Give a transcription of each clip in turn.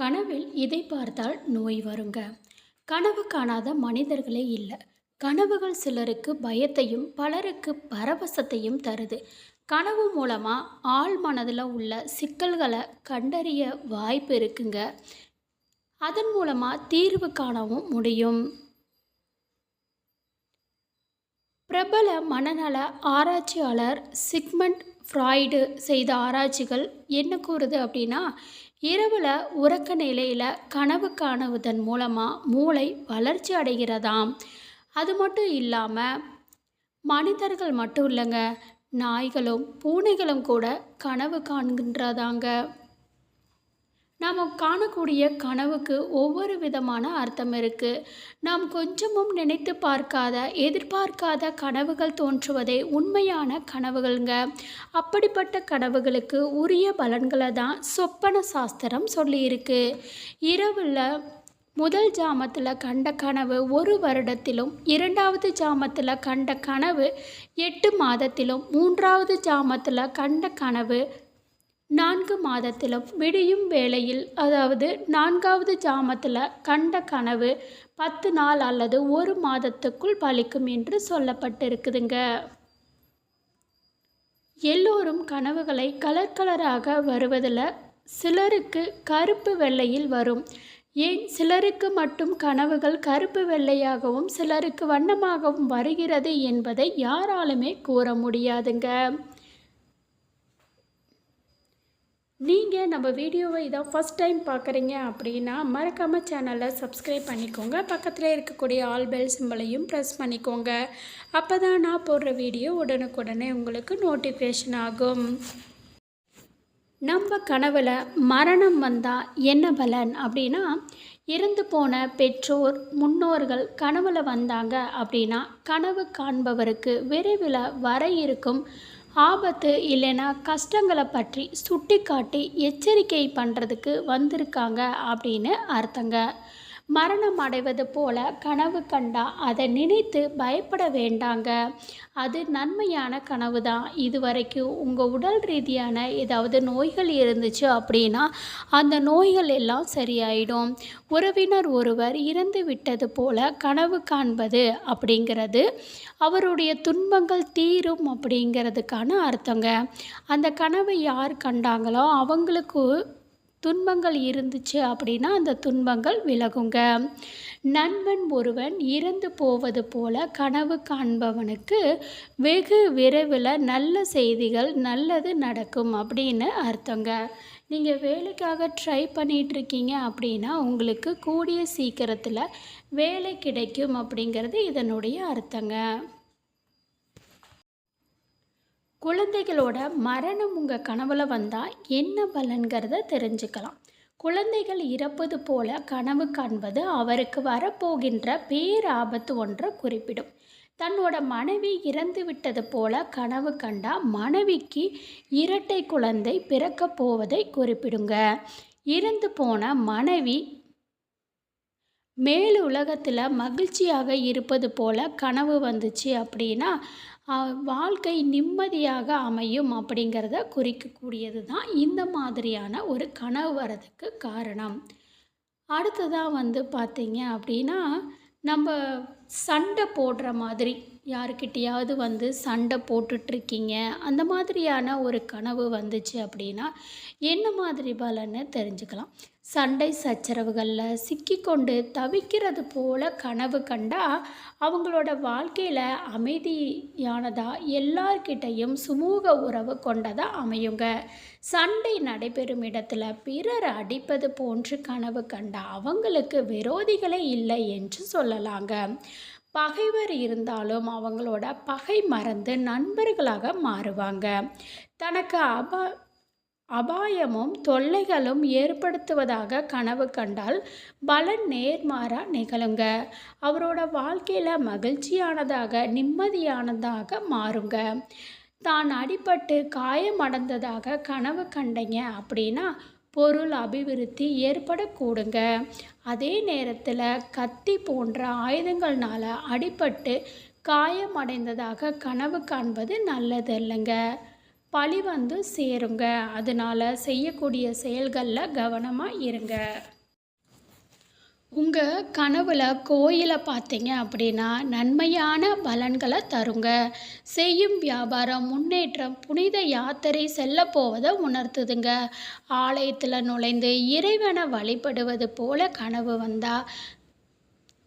கனவில் இதை பார்த்தால் நோய் வருங்க. கனவு காணாத மனிதர்களே இல்லை. கனவுகள் சிலருக்கு பயத்தையும் பலருக்கு பரவசத்தையும் தருது. கனவு மூலமாக ஆள் மனதில் உள்ள சிக்கல்களை கண்டறிய வாய்ப்பு இருக்குங்க. அதன் மூலமாக தீர்வு காணவும் முடியும். பிரபல மனநல ஆராய்ச்சியாளர் சிக்மண்ட் ஃப்ராய்டு செய்த ஆராய்ச்சிகள் என்ன கூறுது அப்படின்னா இரவில் உறக்க நிலையில் கனவு காணுவதன் மூலமாக மூளை வளர்ச்சி அடைகிறதாம். அது மட்டும் இல்லாமல் மனிதர்கள் மட்டும் இல்லைங்க. நாய்களும் பூனைகளும் கூட கனவு காண்கின்றதாங்க. நாம் காணக்கூடிய கனவுக்கு ஒவ்வொரு விதமான அர்த்தம் இருக்குது நாம் கொஞ்சமும் நினைத்து பார்க்காத எதிர்பார்க்காத கனவுகள் தோன்றுவதே உண்மையான கனவுகள்ங்க. அப்படிப்பட்ட கனவுகளுக்கு உரிய பலன்களை தான் சொப்பன சாஸ்திரம் சொல்லியிருக்கு. இரவில் முதல் ஜாமத்தில் கண்ட கனவு ஒரு வருடத்திலும் இரண்டாவது ஜாமத்தில் கண்ட கனவு எட்டு மாதத்திலும் மூன்றாவது ஜாமத்தில் கண்ட கனவு நான்கு மாதத்திலும் விடியும் வேளையில் அதாவது நான்காவது ஜாமத்தில் கண்ட கனவு பத்து நாள் அல்லது ஒரு மாதத்துக்குள் பலிக்கும் என்று சொல்லப்பட்டிருக்குதுங்க. எல்லோரும் கனவுகளை கலர் கலராக வருவதில் சிலருக்கு கருப்பு வெள்ளையில் வரும். ஏன்? சிலருக்கு மட்டும் கனவுகள் கருப்பு வெள்ளையாகவும் சிலருக்கு வண்ணமாகவும் வருகிறது என்பதை யாராலுமே கூற முடியாதுங்க. நீங்கள் நம்ம வீடியோவை இதான் ஃபஸ்ட் டைம் பார்க்குறீங்க அப்படின்னா மறக்காமல் சேனலை சப்ஸ்கிரைப் பண்ணிக்கோங்க. பக்கத்தில் இருக்கக்கூடிய ஆல் பெல் சிம்பளையும் ப்ரெஸ் பண்ணிக்கோங்க. அப்போ தான் நான் போடுற வீடியோ உடனுக்குடனே உங்களுக்கு நோட்டிஃபிகேஷன் ஆகும். நம்ம கனவில் மரணம் வந்தால் என்ன பலன்? அப்படின்னா இறந்து போன பெற்றோர் முன்னோர்கள் கனவில் வந்தாங்க அப்படின்னா கனவு காண்பவருக்கு விரைவில் வர இருக்கும் ஆபத்து இல்லைன்னா கஷ்டங்களை பற்றி சுட்டி காட்டி எச்சரிக்கை பண்ணுறதுக்கு வந்திருக்காங்க அப்படின்னு அர்த்தங்க. மரணம் அடைவது போல கனவு கண்டா அதை நினைத்து பயப்பட வேண்டாங்க. அது நன்மையான கனவு தான் இது வரைக்கும் உங்கள் உடல் ரீதியான ஏதாவது நோய்கள் இருந்துச்சு அப்படின்னா அந்த நோய்கள் எல்லாம் சரியாயிடும். உறவினர் ஒருவர் இறந்து விட்டது போல கனவு காண்பது அப்படிங்கிறது அவருடைய துன்பங்கள் தீரும் அப்படிங்கிறதுக்கான அர்த்தங்க. அந்த கனவை யார் கண்டாங்களோ அவங்களுக்கு துன்பங்கள் இருந்துச்சு அப்படின்னா அந்த துன்பங்கள் விலகுங்க. நண்பன் ஒருவன் இறந்து போவது போல கனவு காண்பவனுக்கு வெகு விரைவில் நல்ல செய்திகள் நல்லது நடக்கும் அப்படின்னு அர்த்தங்க. நீங்கள் வேலைக்காக ட்ரை பண்ணிகிட்ருக்கீங்க அப்படின்னா உங்களுக்கு கூடிய சீக்கிரத்தில் வேலை கிடைக்கும் அப்படிங்கிறது இதனுடைய அர்த்தங்க. குழந்தைகளோட மரணம் உங்கள் கனவில் வந்தால் என்ன பலன்கிறத தெரிஞ்சுக்கலாம். குழந்தைகள் இறப்பது போல கனவு காண்பது அவருக்கு வரப்போகின்ற பேராபத்து ஒன்றை குறிப்பிடும். தன்னோட மனைவி இறந்து விட்டது போல கனவு கண்டா மனைவிக்கு இரட்டை குழந்தை பிறக்கப் போவதை குறிப்பிடுங்க. இறந்து போன மனைவி மேல் உலகத்தில் மகிழ்ச்சியாக இருப்பது போல கனவு வந்துச்சு அப்படின்னா வாழ்க்கை நிம்மதியாக அமையும் அப்படிங்கிறத குறிக்கக்கூடியது தான் இந்த மாதிரியான ஒரு கனவு வரதுக்கு காரணம். அடுத்ததாக வந்து பார்த்தீங்க அப்படின்னா நம்ம சண்டை போடுற மாதிரி யாருக்கிட்டேயாவது வந்து சண்டை போட்டுட்ருக்கீங்க அந்த மாதிரியான ஒரு கனவு வந்துச்சு அப்படின்னா என்ன மாதிரி பலன்னு தெரிஞ்சுக்கலாம். சண்டை சச்சரவுகளில் சிக்கிக்கொண்டு தவிக்கிறது போல கனவு கண்டா அவங்களோட வாழ்க்கையில் அமைதியானதாக எல்லார்கிட்டையும் சுமூக உறவு கொண்டதாக அமையுங்க. சண்டை நடைபெறும் இடத்துல பிறர் அடிப்பது போன்று கனவு கண்ட அவங்களுக்கு விரோதிகளே இல்லை என்று சொல்லலாங்க. பகைவர் இருந்தாலும் அவங்களோட பகை மறந்து நண்பர்களாக மாறுவாங்க. தனக்கு அப அபாயமும் தொல்லைகளும் ஏற்படுத்துவதாக கனவு கண்டால் பலன் நேர்மாறாக நிகழுங்க. அவரோட வாழ்க்கையில் மகிழ்ச்சியானதாக நிம்மதியானதாக மாறுங்க. தான் அடிபட்டு காயமடைந்ததாக கனவு கண்டீங்க அப்படின்னா பொருள் அபிவிருத்தி ஏற்படக்கூடுங்க. அதே நேரத்தில் கத்தி போன்ற ஆயுதங்கள்னால் அடிபட்டு காயமடைந்ததாக கனவு காண்பது நல்லது இல்லைங்க. பழி வந்து சேருங்க. அதனால் செய்யக்கூடிய செயல்களில் கவனமாக இருங்க. உங்கள் கனவில் கோயிலை பார்த்தீங்க அப்படின்னா நன்மையான பலன்களை தருங்க. செய்யும் வியாபாரம் முன்னேற்றம் புனித யாத்திரை செல்ல போவதை உணர்த்துதுங்க. ஆலயத்தில் நுழைந்து இறைவனை வழிபடுவது போல கனவு வந்தால்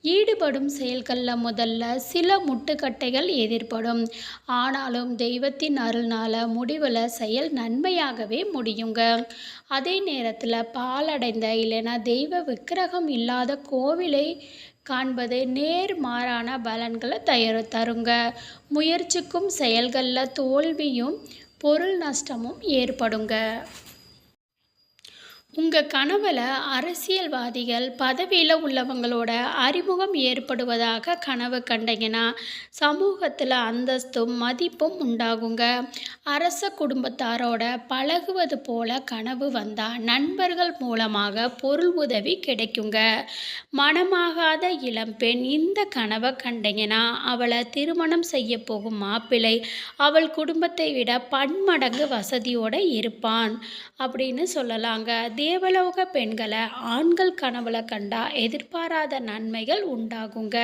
ஈடுபடும் செயல்களில் முதல்ல சில முட்டுக்கட்டைகள் எதிர்படும். ஆனாலும் தெய்வத்தின் அருள்னால் முடிவில் செயல் நன்மையாகவே முடியுங்க. அதே நேரத்தில் பாலடைந்த இல்லைன்னா தெய்வ விக்கிரகம் இல்லாத கோவிலை காண்பது நேர்மாறான பலன்களை தயார் தருங்க. முயற்சிக்கும் செயல்களில் தோல்வியும் பொருள் நஷ்டமும் ஏற்படுங்க. உங்கள் கனவில் அரசியல்வாதிகள் பதவியில் உள்ளவங்களோட அறிமுகம் ஏற்படுவதாக கனவு கண்டீங்கன்னா சமூகத்தில் அந்தஸ்தும் மதிப்பும் உண்டாகுங்க. அரச குடும்பத்தாரோட பழகுவது போல கனவு வந்தால் நண்பர்கள் மூலமாக பொருள் உதவி கிடைக்குங்க. மனமாகாத இளம்பெண் இந்த கனவை கண்டீங்கன்னா அவளை திருமணம் செய்ய போகும் மாப்பிள்ளை அவள் குடும்பத்தை விட பன்மடங்கு வசதியோடு இருப்பான் அப்படின்னு சொல்லலாங்க. தேவலோக பெண்களை ஆண்கள் கனவுல கண்டா எதிர்பாராத நன்மைகள் உண்டாகுங்க.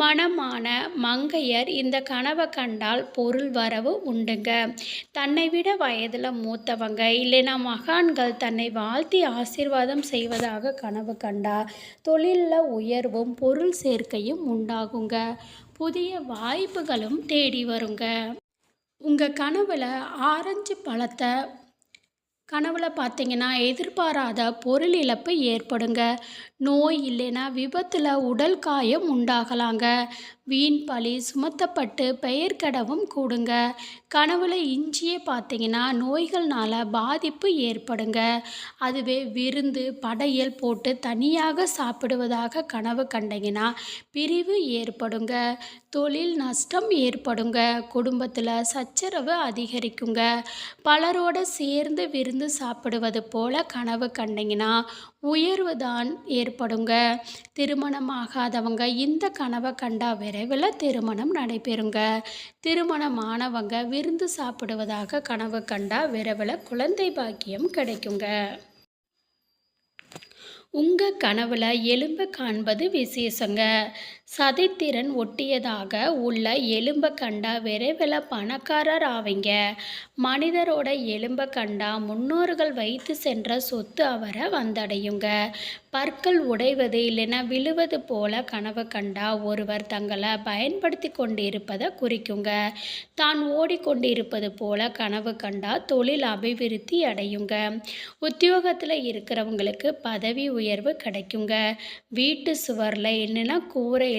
மனமான மங்கையர் இந்த கனவை கண்டால் பொருள் வரவு உண்டுங்க. தன்னை விட வயதில் மூத்தவங்க இல்லைனா மகான்கள் தன்னை வாழ்த்தி ஆசீர்வாதம் செய்வதாக கனவு கண்டா தொழிலில் உயர்வும் பொருள் சேர்க்கையும் உண்டாகுங்க. புதிய வாய்ப்புகளும் தேடி வருங்க. உங்கள் கனவில் ஆரஞ்சு பழத்தை கனவுல பார்த்தீங்கன்னா எதிர்பாராத பொருள் இழப்பு ஏற்படுங்க. நோய் இல்லைன்னா விபத்தில் உடல் காயம் உண்டாகலாங்க. வீண் பழி சுமத்தப்பட்டு பெயர் கடவும் கூடுங்க. கனவுல இஞ்சியே பார்த்தீங்கன்னா நோய்கள்னால பாதிப்பு ஏற்படுங்க. அதுவே விருந்து படையல் போட்டு தனியாக சாப்பிடுவதாக கனவு கண்டீங்கன்னா பிரிவு ஏற்படுங்க. தொழில் நஷ்டம் ஏற்படுங்க. குடும்பத்தில் சச்சரவு அதிகரிக்குங்க. பலரோட சேர்ந்து விருந்து சாப்பிடுவது போல கனவு கண்டீங்கன்னா உயர்வு தான் ஏற்படுங்க. திருமணமாகாதவங்க இந்த கனவை கண்டா விரைவில் திருமணம் நடைபெறுங்க. திருமணமானவங்க விருந்து சாப்பிடுவதாக கனவு கண்டா விரைவில் குழந்தை பாக்கியம் கிடைக்குங்க. உங்கள் கனவில் எலும்பை காண்பது விசேஷங்க. சதைத்திறன் ஒட்டியதாக உள்ள எலும்பை கண்டா விரைவில் பணக்காரர் ஆவீங்க மனிதரோட எலும்பை கண்டா முன்னோர்கள் வைத்து சென்ற சொத்து அவரை வந்தடையுங்க. பற்கள் உடைவது இல்லைன்னா விழுவது போல கனவு கண்டா ஒருவர் தங்களை பயன்படுத்தி கொண்டு இருப்பதை குறிக்குங்க. தான் ஓடிக்கொண்டிருப்பது போல கனவு கண்டா தொழில் அபிவிருத்தி அடையுங்க. உத்தியோகத்தில் இருக்கிறவங்களுக்கு பதவி உயர்வு கிடைக்குங்க. வீட்டு சுவரில் என்னென்னா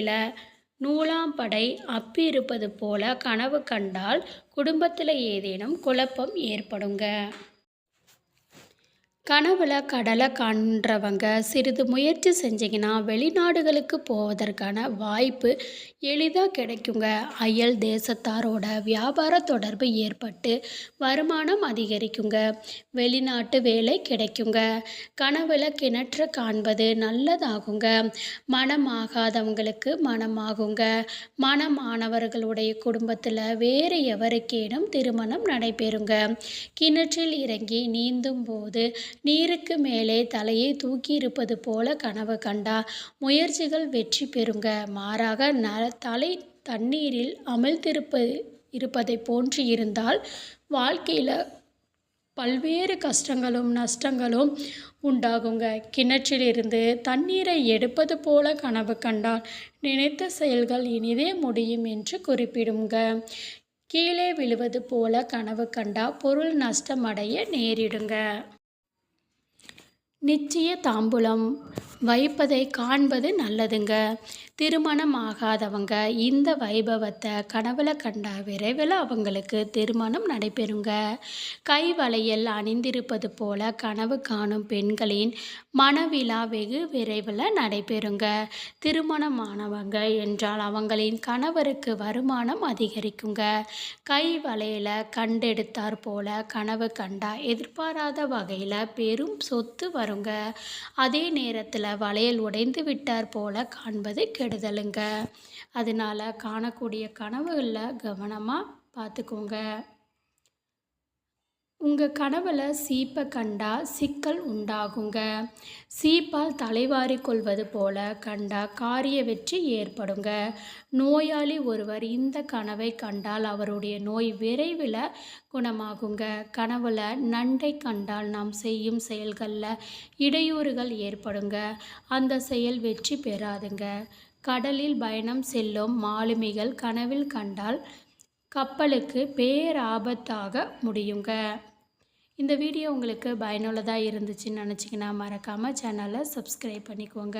நூலாம் நூலாம்படை அப்பி இருப்பது போல கனவு கண்டால் குடும்பத்தில் ஏதேனும் குழப்பம் ஏற்படுங்க. கனவுல கடலை காண்றவங்க சிறிது முயற்சி செஞ்சிங்கன்னா வெளிநாடுகளுக்கு போவதற்கான வாய்ப்பு எளிதாக கிடைக்குங்க. அயல் தேசத்தாரோட வியாபார தொடர்பு ஏற்பட்டு வருமானம் அதிகரிக்குங்க. வெளிநாட்டு வேலை கிடைக்குங்க. கனவுல கிணற்று காண்பது நல்லதாகுங்க. மனமாகாதவங்களுக்கு மனமாகுங்க. மனமானவர்களுடைய குடும்பத்தில் வேறு எவருக்கேனும் திருமணம் நடைபெறுங்க. கிணற்றில் இறங்கி நீந்தும் போது நீருக்கு மேலே தலையை தூக்கி இருப்பது போல கனவு கண்டா. முயற்சிகள் வெற்றி பெறுங்க. மாறாக ந தலை தண்ணீரில் அமிழ்ந்திருப்ப இருப்பதை போன்று இருந்தால் வாழ்க்கையில் பல்வேறு கஷ்டங்களும் நஷ்டங்களும் உண்டாகுங்க. கிணற்றிலிருந்து தண்ணீரை எடுப்பது போல கனவு கண்டால் நினைத்த செயல்கள் இனிதே முடியும் என்று குறிப்பிடுங்க. கீழே விழுவது போல கனவு கண்டா பொருள் நஷ்டமடைய நேரிடுங்க. நிச்சய தாம்பூலம். வைப்பதை காண்பது நல்லதுங்க. திருமணம் ஆகாதவங்க இந்த வைபவத்தை கனவுல கண்டா விரைவில் அவங்களுக்கு திருமணம் நடைபெறுங்க. கை வளையல் அணிந்திருப்பது போல கனவு காணும் பெண்களின் மனவிழா வெகு விரைவில் நடைபெறுங்க. திருமணமானவங்க என்றால் அவங்களின் கணவருக்கு வருமானம் அதிகரிக்குங்க. கை வளையல கண்டெடுத்தார் போல கனவு கண்டா எதிர்பாராத வகையில் பெரும் சொத்து வருங்க அதே நேரத்தில் வளையல் உடைந்து விட்டார் போல காண்பது கெடுதலுங்க. அதனால் காணக்கூடிய கனவுகளில் கவனமாக பார்த்துக்கோங்க உங்கள் கனவில் சீப்பை கண்டா சிக்கல் உண்டாகுங்க. சீப்பால் தலைவாரி கொள்வது போல கண்டா காரிய வெற்றி ஏற்படுங்க. நோயாளி ஒருவர் இந்த கனவை கண்டால் அவருடைய நோய் விரைவில் குணமாகுங்க. கனவுல நண்டை கண்டால் நாம் செய்யும் செயல்களில் இடையூறுகள் ஏற்படுங்க. அந்த செயல் வெற்றி பெறாதுங்க. கடலில் பயணம் செல்லும் மாலுமிகள் கனவில் கண்டால் கப்பலுக்கு பேராபத்தாக முடியுங்க. இந்த வீடியோ உங்களுக்கு பயனுள்ளதாக இருந்துச்சுன்னு நினச்சிங்கன்னா மறக்காமல் சேனலை சப்ஸ்கிரைப் பண்ணிக்கோங்க.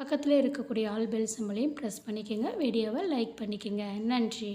பக்கத்தில் இருக்கக்கூடிய ஆல் பெல் சிம்பளையும் ப்ரெஸ் பண்ணிக்கோங்க. வீடியோவை லைக் பண்ணிக்கோங்க. நன்றி.